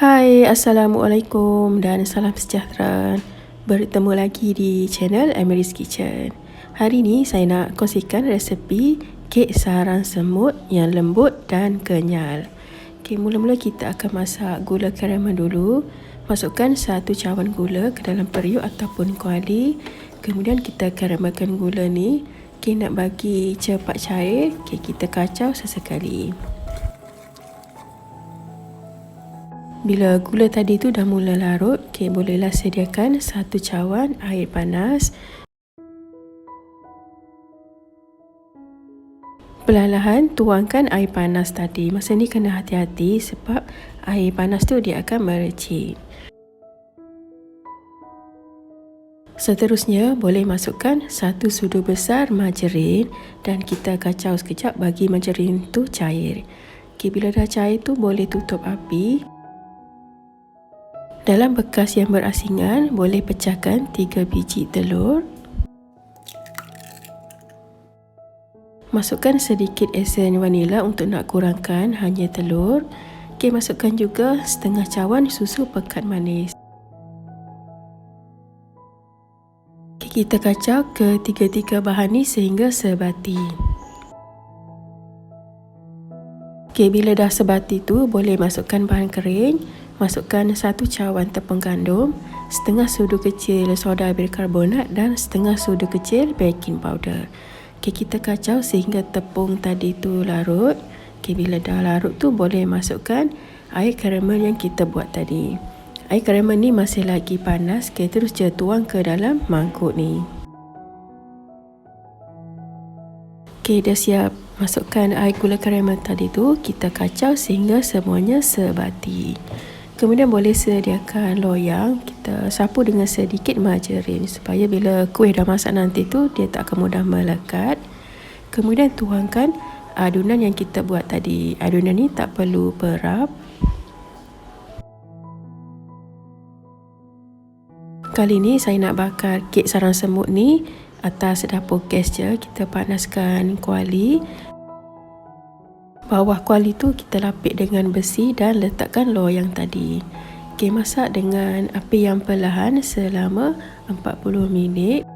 Hai, Assalamualaikum dan salam sejahtera. Bertemu lagi di channel Emily's Kitchen. Hari ini saya nak kongsikan resepi kek sarang semut yang lembut dan kenyal. Okay, mula-mula kita akan masak gula karamel dulu. Masukkan satu cawan gula ke dalam periuk ataupun kuali. Kemudian kita karamelkan gula ni. Okay, nak bagi cepat cair, okay, kita kacau sesekali. Bila gula tadi tu dah mula larut, okay, bolehlah sediakan satu cawan air panas. Perlahan-lahan tuangkan air panas tadi. Masa ni kena hati-hati sebab air panas tu dia akan merecik. Seterusnya, boleh masukkan satu sudu besar margarin dan kita kacau sekejap bagi margarin tu cair. Okay, bila dah cair tu boleh tutup api. Dalam bekas yang berasingan, boleh pecahkan 3 biji telur. Masukkan sedikit esen vanila untuk nak kurangkan hanya telur. Okay, masukkan juga setengah cawan susu pekat manis. Okay, kita kacau ketiga-tiga bahan ni sehingga sebati. Okay, bila dah sebati tu, boleh masukkan bahan kering. Masukkan satu cawan tepung gandum, setengah sudu kecil soda bikarbonat dan setengah sudu kecil baking powder. Okay, kita kacau sehingga tepung tadi tu larut. Okay, bila dah larut tu boleh masukkan air karamel yang kita buat tadi. Air karamel ni masih lagi panas. Okay, terus je tuang ke dalam mangkuk ni. Okay, dah siap masukkan air gula karamel tadi tu. Kita kacau sehingga semuanya sebati. Kemudian boleh sediakan loyang. Kita sapu dengan sedikit margarin Supaya bila kuih dah masak nanti tu Dia tak akan mudah melekat. Kemudian tuangkan adunan yang kita buat tadi. Adunan ni tak perlu perap Kali ni saya nak bakar kek sarang semut ni Atas dapur gas je. Kita panaskan kuali Bawah kuali tu kita lapik dengan besi dan letakkan loyang tadi. Okey, masak dengan api yang perlahan selama 40 minit.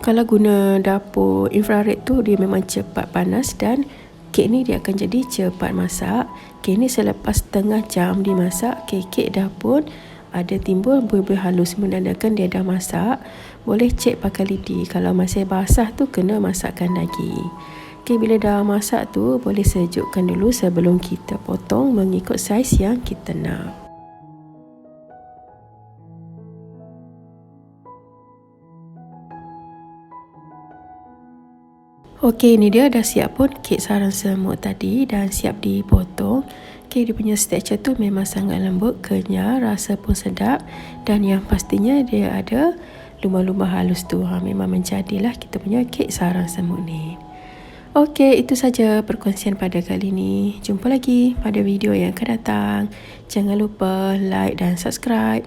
Kalau guna dapur infrared tu dia memang cepat panas dan kek ni dia akan jadi cepat masak. Kek ni selepas setengah jam dimasak, kek, kek dah pun ada timbul buih-buih halus menandakan dia dah masak. Boleh cek pakai lidi. Kalau masih basah tu kena masakkan lagi. Okay, bila dah masak tu boleh sejukkan dulu sebelum kita potong mengikut saiz yang kita nak. Okey, ini dia dah siap pun kek sarang semut tadi dan siap dipotong. Okey, dia punya texture tu memang sangat lembut, kenyal, rasa pun sedap dan yang pastinya dia ada lumah-lumah halus tu. Ha, memang menjadilah kita punya kek sarang semut ni. Okey, itu saja perkongsian pada kali ini. Jumpa lagi pada video yang akan datang. Jangan lupa like dan subscribe.